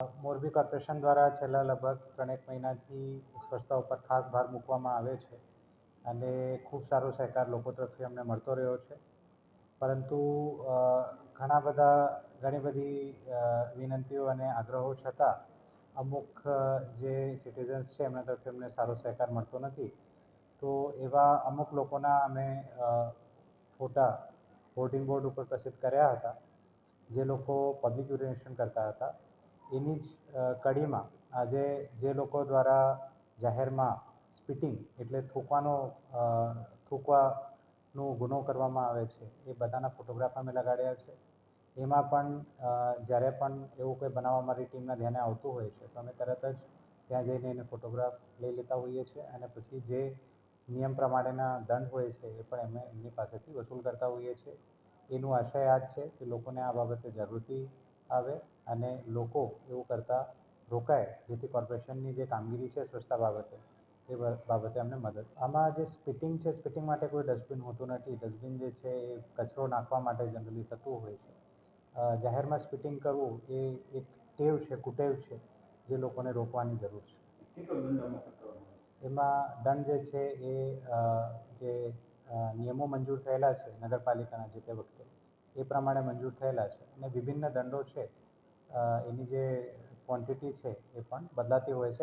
Morbi corporation દ્વારા છેલ્લા લગભગ ત્રણેક મહિનાથી સ્વચ્છતા ઉપર ખાસ ભાર મૂકવામાં આવે છે અને ખૂબ સારો સહકાર લોકો તરફથી અમને મળતો રહ્યો છે. પરંતુ ઘણા બધા, ઘણી બધી વિનંતીઓ અને આગ્રહો છતાં અમુક જે સિટીઝન્સ છે એમના તરફથી અમને સારો સહકાર મળતો નથી. તો એવા અમુક લોકોના અમે ફોટા હોર્ડિંગ બોર્ડ ઉપર પ્રસિદ્ધ કર્યા હતા, જે લોકો પબ્લિક યુરિનેશન કરતા હતા. એની જ કડીમાં આજે જે લોકો દ્વારા જાહેરમાં સ્પિટિંગ એટલે થૂંકવાનો થૂકવાનું ગુનો કરવામાં આવે છે, એ બધાના ફોટોગ્રાફ અમે લગાડ્યા છે. એમાં પણ જ્યારે પણ એવું કોઈ બનાવ અમારી ટીમના ધ્યાને આવતું હોય છે, તો અમે તરત જ ત્યાં જઈને એને ફોટોગ્રાફ લઈ લેતા હોઈએ છીએ અને પછી જે નિયમ પ્રમાણેના દંડ હોય છે, એ પણ અમે એમની પાસેથી વસૂલ કરતા હોઈએ છીએ. એનું આશય આ જ છે કે લોકોને આ બાબતે જાગૃતિ આવે અને લોકો એવું કરતા રોકાય જેથી કોર્પોરેશનની જે કામગીરી છે સ્વચ્છતા બાબતે એ બાબતે અમને મદદ. આમાં જે સ્પિટિંગ છે સ્પિટિંગ માટે કોઈ ડસ્ટબિન હોતું નથી. ડસ્ટબિન જે છે એ કચરો નાખવા માટે જનરલી થતું હોય છે. જાહેરમાં સ્પિટિંગ કરવું એ એક ટેવ છે કુટેવ છે જે લોકોને રોકવાની જરૂર છે? એમાં દંડ જે છે એ જે નિયમો મંજૂર થયેલા છે નગરપાલિકાના જે તે વખતે. એ પ્રમાણે મંજૂર થયેલા છે. અને વિભિન્ન દંડો છે. એની જે ક્વોન્ટિટી છે એ પણ બદલાતી હોય છે.